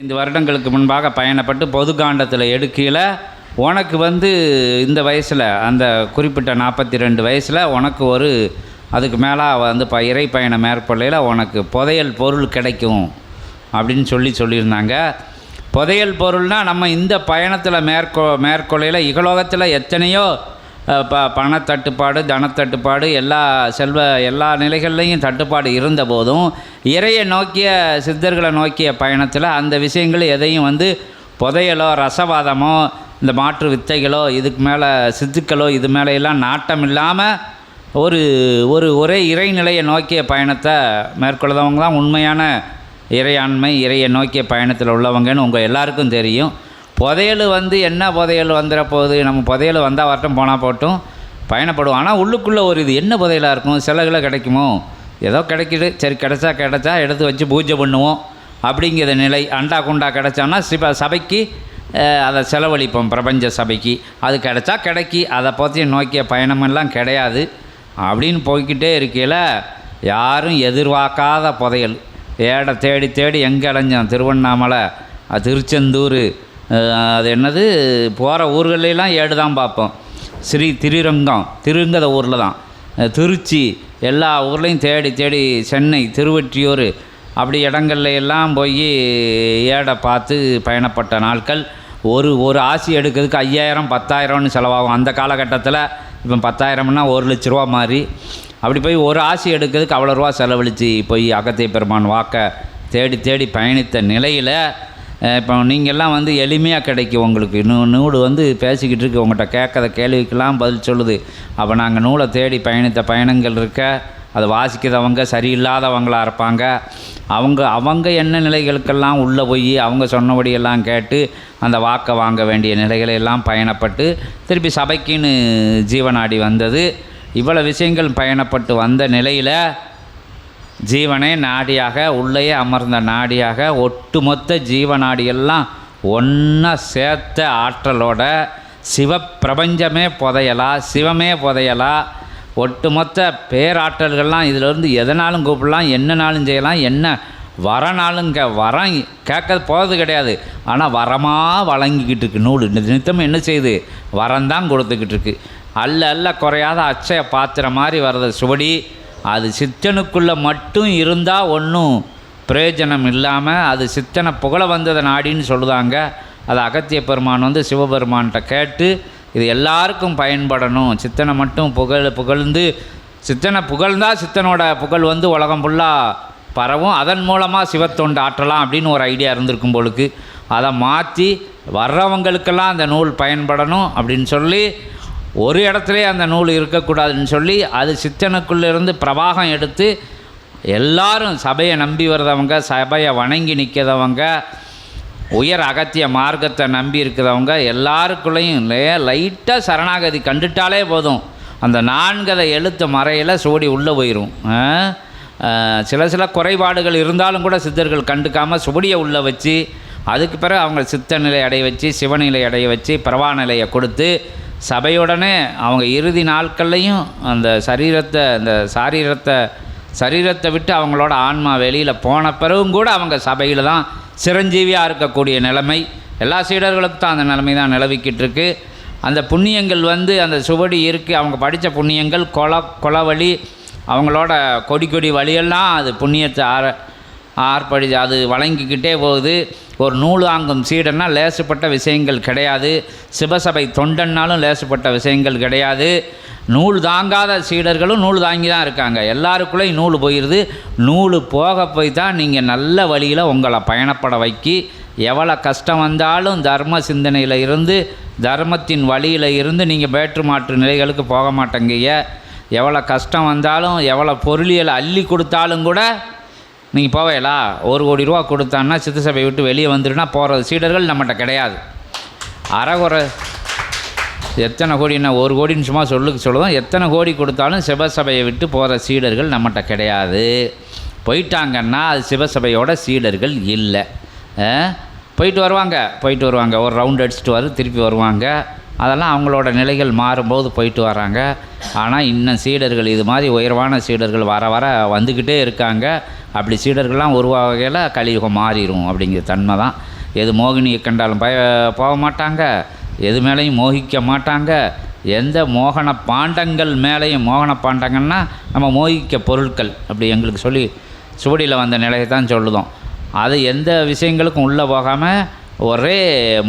இந்த வருடங்களுக்கு முன்பாக பயணப்பட்டு பொது காண்டத்தில் எடுக்கையில் உனக்கு வந்து இந்த வயசில் அந்த குறிப்பிட்ட நாற்பத்தி ரெண்டு வயசில் உனக்கு ஒரு அதுக்கு மேலே வந்து ப இறை பயணம் மேற்கொள்ளையில் உனக்கு புதையல் பொருள் கிடைக்கும் அப்படின்னு சொல்லி சொல்லியிருந்தாங்க. புதையல் பொருள்னால் நம்ம இந்த பயணத்தில் மேற்கொ மேற்கொள்ளையில் இகலோகத்தில் எத்தனையோ ப பணத்தட்டுப்பாடு தனத்தட்டுப்பாடு எல்லா செல்வ எல்லா நிலைகள்லையும் தட்டுப்பாடு இருந்த போதும் இறையை நோக்கிய சித்தர்களை நோக்கிய பயணத்தில் அந்த விஷயங்கள் எதையும் வந்து புதையலோ ரசவாதமோ இந்த மாற்று வித்தைகளோ இதுக்கு மேலே சித்துக்களோ இது மேலேயெல்லாம் நாட்டம் இல்லாமல் ஒரு ஒரு ஒரே இறைநிலையை நோக்கிய பயணத்தை மேற்கொள்ளுறவங்க தான் உண்மையான இறையாண்மை இறையை நோக்கிய பயணத்தில் உள்ளவங்கன்னு உங்கள் எல்லாருக்கும் தெரியும். புதையல் வந்து என்ன புதையல் வந்துட போகுது? நம்ம புதையல் வந்தால் வரட்டும் போனால் போட்டும் பயணப்படுவோம். ஆனால் உள்ளுக்குள்ளே ஒரு இது என்ன புதையலாக இருக்கும்? சிலகில் கிடைக்குமோ? ஏதோ கிடைக்கிது. சரி கிடைச்சா கிடைச்சா எடுத்து வச்சு பூஜை பண்ணுவோம் அப்படிங்கிற நிலை. அண்டா குண்டா கிடைச்சான்னா சிப சபைக்கு அதை செலவழிப்போம் பிரபஞ்ச சபைக்கு. அது கிடைச்சா கிடைக்கி. அதை பற்றி நோக்கிய பயணமெல்லாம் கிடையாது. அப்படின்னு போய்க்கிட்டே இருக்கையில் யாரும் எதிர்பார்க்காத புதையல். ஏடை தேடி தேடி எங்கே அலைஞ்சோம்? திருவண்ணாமலை திருச்செந்தூர் அது என்னது? போகிற ஊர்களெல்லாம் ஏடு தான் பார்ப்போம். ஸ்ரீ திருரங்கம் திருங்கத ஊரில் தான். திருச்சி எல்லா ஊர்லேயும் தேடி தேடி சென்னை திருவொற்றியூர் அப்படி இடங்கள்ல எல்லாம் போய் ஏடை பார்த்து பயணப்பட்ட நாட்கள். ஒரு ஒரு ஆசி எடுக்கிறதுக்கு ஐயாயிரம் பத்தாயிரம்னு செலவாகும். அந்த காலகட்டத்தில் இப்போ பத்தாயிரம்னா ஒரு லட்ச ரூபா மாதிரி அப்படி போய் ஒரு ஆசி எடுக்கிறதுக்கு அவ்வளோ ரூபா செலவழித்து போய் அகத்திய பெருமான் வாக்க தேடி தேடி பயணித்த நிலையில் இப்போ நீங்கள்லாம் வந்து எளிமையாக கிடைக்கும் உங்களுக்கு. நூ நூடு வந்து பேசிக்கிட்டு இருக்கு. உங்கள்கிட்ட கேட்காத கேள்விக்கெல்லாம் பதில் சொல்லுது. அப்போ நாங்கள் நூலை தேடி பயணித்த பயணங்கள் இருக்க அதை வாசிக்கிறவங்க சரியில்லாதவங்களாக இருப்பாங்க. அவங்க அவங்க என்ன நிலைகளுக்கெல்லாம் உள்ளே போய் அவங்க சொன்னபடியெல்லாம் கேட்டு அந்த வாக்கை வாங்க வேண்டிய நிலைகளை எல்லாம் பயணப்பட்டு திருப்பி சபைக்குன்னு ஜீவனாடி வந்தது. இவ்வளோ விஷயங்கள் பயணப்பட்டு வந்த நிலையில் ஜீவனே நாடியாக உள்ளே அமர்ந்த நாடியாக ஒட்டுமொத்த ஜீவநாடியெல்லாம் ஒன்றா சேர்த்த ஆற்றலோட சிவப்பிரபஞ்சமே புதையலா சிவமே புதையலா. ஒட்டுமொத்த பேராற்றல்கள்லாம் இதிலிருந்து எதனாலும் கூப்பிடலாம் என்னனாலும் செய்யலாம் என்ன வரனாலுங்க வரம் கேட்க போகிறது கிடையாது. ஆனால் வரமாக வழங்கிக்கிட்டு இருக்கு நூல். இந்த நித்தம் என்ன செய்யுது? வரந்தான் கொடுத்துக்கிட்டு இருக்கு. அல்ல அல்ல குறையாத அச்சய பாத்திரம் மாதிரி வர்றது சுவடி அது சித்தனுக்குள்ளே மட்டும் இருந்தால் ஒன்றும் பிரயோஜனம் இல்லாமல் அது சித்தனை புகழ வந்ததை நாடின்னு சொல்லுதாங்க. அது அகத்திய பெருமான் வந்து சிவபெருமான்கிட்ட கேட்டு இது எல்லாருக்கும் பயன்படணும். சித்தனை மட்டும் புகழ் புகழ்ந்து சித்தனை புகழ்ந்தால் சித்தனோட புகழ் வந்து உலகம் ஃபுல்லாக பரவும். அதன் மூலமாக சிவத்தொண்டு ஆற்றலாம் அப்படின்னு ஒரு ஐடியா இருந்திருக்கும் பொழுது அதை மாற்றி வர்றவங்களுக்கெல்லாம் அந்த நூல் பயன்படணும் அப்படின்னு சொல்லி ஒரு இடத்துலே அந்த நூல் இருக்கக்கூடாதுன்னு சொல்லி அது சித்தனுக்குள்ளேருந்து பிரவாகம் எடுத்து எல்லாரும் சபையை நம்பி வர்றவங்க சபையை வணங்கி நிற்கிறவங்க உயர் அகத்திய மார்க்கத்தை நம்பி இருக்கிறவங்க எல்லாருக்குள்ளேயும் லைட்டாக சரணாகதி கண்டுட்டாலே போதும். அந்த நான்கதை எழுத்து மறையில் சோடி உள்ளே போயிடும் சில சில குறைபாடுகள் இருந்தாலும் கூட சித்தர்கள் கண்டுக்காமல் சுவடியை உள்ளே வச்சு அதுக்கு பிறகு அவங்க சித்த நிலை அடைய வச்சு சிவநிலை அடைய வச்சு பிரவா நிலையை கொடுத்து சபையுடனே அவங்க இறுதி நாட்கள்லையும் அந்த சரீரத்தை அந்த சாரீரத்தை சரீரத்தை விட்டு அவங்களோட ஆன்மா வெளியில் போன பிறகும் கூட அவங்க சபையில் தான் சிரஞ்சீவியாக இருக்கக்கூடிய நிலைமை. எல்லா சீடர்களுக்கும் தான் அந்த நிலைமை தான் நிலவிக்கிட்டு இருக்கு. அந்த புண்ணியங்கள் வந்து அந்த சுவடி இருக்குது அவங்க படித்த புண்ணியங்கள் கொல கொலவழி அவங்களோட கொடி கொடி வழியெல்லாம் அது புண்ணியத்தை ஆர ஆர்ப்படி அது வழங்கிக்கிட்டே போகுது. ஒரு நூல் வாங்கும் சீடன்னா லேசுப்பட்ட விஷயங்கள் கிடையாது. சிவசபை தொண்டன்னாலும் லேசுப்பட்ட விஷயங்கள் கிடையாது. நூல் தாங்காத சீடர்களும் நூல் தாங்கி தான் இருக்காங்க. எல்லாருக்குள்ளேயும் நூல் போயிடுது நூல் போக போய் தான் நீங்கள் நல்ல வழியில் உங்களை பயணப்பட வைக்கி எவ்வளோ கஷ்டம் வந்தாலும் தர்ம சிந்தனையில் இருந்து தர்மத்தின் வழியில் இருந்து நீங்கள் வேற்று மாற்று நிலைகளுக்கு போக மாட்டேங்கய்ய. எவ்வளோ கஷ்டம் வந்தாலும் எவ்வளோ பொருளியல் அள்ளி கொடுத்தாலும் கூட நீங்கள் போவேலா? ஒரு கோடி ரூபா கொடுத்தான்னா சித்த சபையை விட்டு வெளியே வந்துடுனா போகிற சீடர்கள் நம்மகிட்ட கிடையாது. அறகுறை எத்தனை கோடின்னா ஒரு கோடின்னு சும்மா சொல்லுக்கு சொல்லுவோம். எத்தனை கோடி கொடுத்தாலும் சிவசபையை விட்டு போகிற சீடர்கள் நம்மகிட்ட கிடையாது. போயிட்டாங்கன்னா அது சிவசபையோட சீடர்கள் இல்லை. போயிட்டு வருவாங்க போயிட்டு வருவாங்க. ஒரு ரவுண்ட் அடிச்சுட்டு வரும் திருப்பி வருவாங்க. அதெல்லாம் அவங்களோட நிலைகள் மாறும்போது போயிட்டு வராங்க. ஆனால் இன்னும் சீடர்கள் இது மாதிரி உயர்வான சீடர்கள் வர வர வந்துக்கிட்டே இருக்காங்க. அப்படி சீடர்கள்லாம் உருவாகையில் கலியுகம் மாறிடும் அப்படிங்கிற தன்மை தான். எது மோகினியை கண்டாலும் பய போக மாட்டாங்க எது மேலேயும் மோகிக்க மாட்டாங்க. எந்த மோகன பாண்டங்கள் மேலேயும் மோகன பாண்டங்கள்னா நம்ம மோகிக்க பொருட்கள் அப்படி எங்களுக்கு சொல்லி சுவடியில் வந்த நிலையை தான் சொல்லுதோம். அது எந்த விஷயங்களுக்கும் உள்ளே போகாமல் ஒரே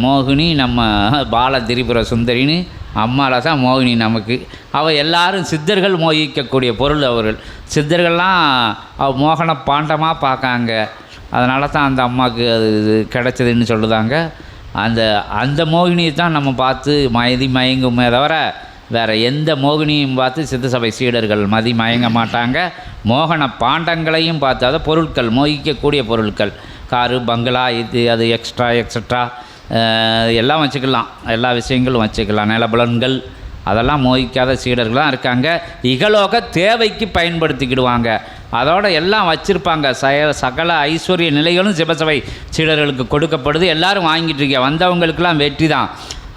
மோகினி நம்ம பால திரிபுர சுந்தரின்னு அம்மாவில் தான் மோகினி நமக்கு. அவள் எல்லாரும் சித்தர்கள் மோகிக்கக்கூடிய பொருள் அவர்கள். சித்தர்கள்லாம் அவ மோகன பாண்டமாக பார்க்காங்க. அதனால தான் அந்த அம்மாவுக்கு அது இது கிடைச்சதுன்னு சொல்லுதாங்க. அந்த அந்த மோகினியை தான் நம்ம பார்த்து மயதி மயங்குமே தவிர வேறு எந்த மோகினியும் பார்த்து சித்த சபை சீடர்கள் மதி மயங்க மாட்டாங்க. மோகன பாண்டங்களையும் பார்த்து அதை பொருட்கள் மோகிக்கக்கூடிய பொருட்கள். காரு பங்களா இது அது எக்ஸ்ட்ரா எக்ஸட்ரா எல்லாம் வச்சுக்கலாம். எல்லா விஷயங்களும் வச்சுக்கலாம். நிலபலன்கள் அதெல்லாம் மோகிக்காத சீடர்களாக இருக்காங்க. இகலோக தேவைக்கு பயன்படுத்திக்கிடுவாங்க. அதோட எல்லாம் வச்சுருப்பாங்க. சய சகல ஐஸ்வர்ய நிலைகளும் சிவசபை சீடர்களுக்கு கொடுக்கப்படுது. எல்லாரும் வாங்கிட்டு இருக்க வந்தவங்களுக்கெல்லாம் வெற்றி தான்.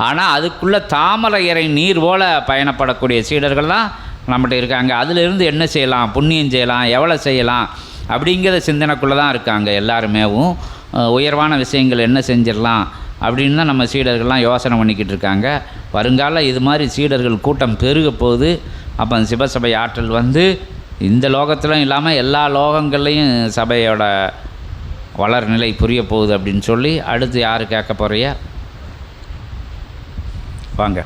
ஆனால் அதுக்குள்ளே தாமரை இறை நீர் போல பயணப்படக்கூடிய சீடர்கள் தான் நம்மகிட்ட இருக்காங்க. அதிலிருந்து என்ன செய்யலாம்? புண்ணியம் செய்யலாம். எவ்வளோ செய்யலாம்? அப்படிங்கிற சிந்தனைக்குள்ளே தான் இருக்காங்க எல்லாருமேவும். உயர்வான விஷயங்கள் என்ன செஞ்சிடலாம்? அப்படின்னு தான் நம்ம சீடர்கள்லாம் யோசனை பண்ணிக்கிட்டு இருக்காங்க. வருங்கால இது மாதிரி சீடர்கள் கூட்டம் பெருக போகுது அப்போ அந்த சிவசபை ஆற்றல் வந்து இந்த லோகத்திலும் இல்லாமல் எல்லா லோகங்கள்லேயும் சபையோட வளர்நிலை புரிய போகுது அப்படின்னு சொல்லி அடுத்து யார் கேட்க போறிய வாங்க.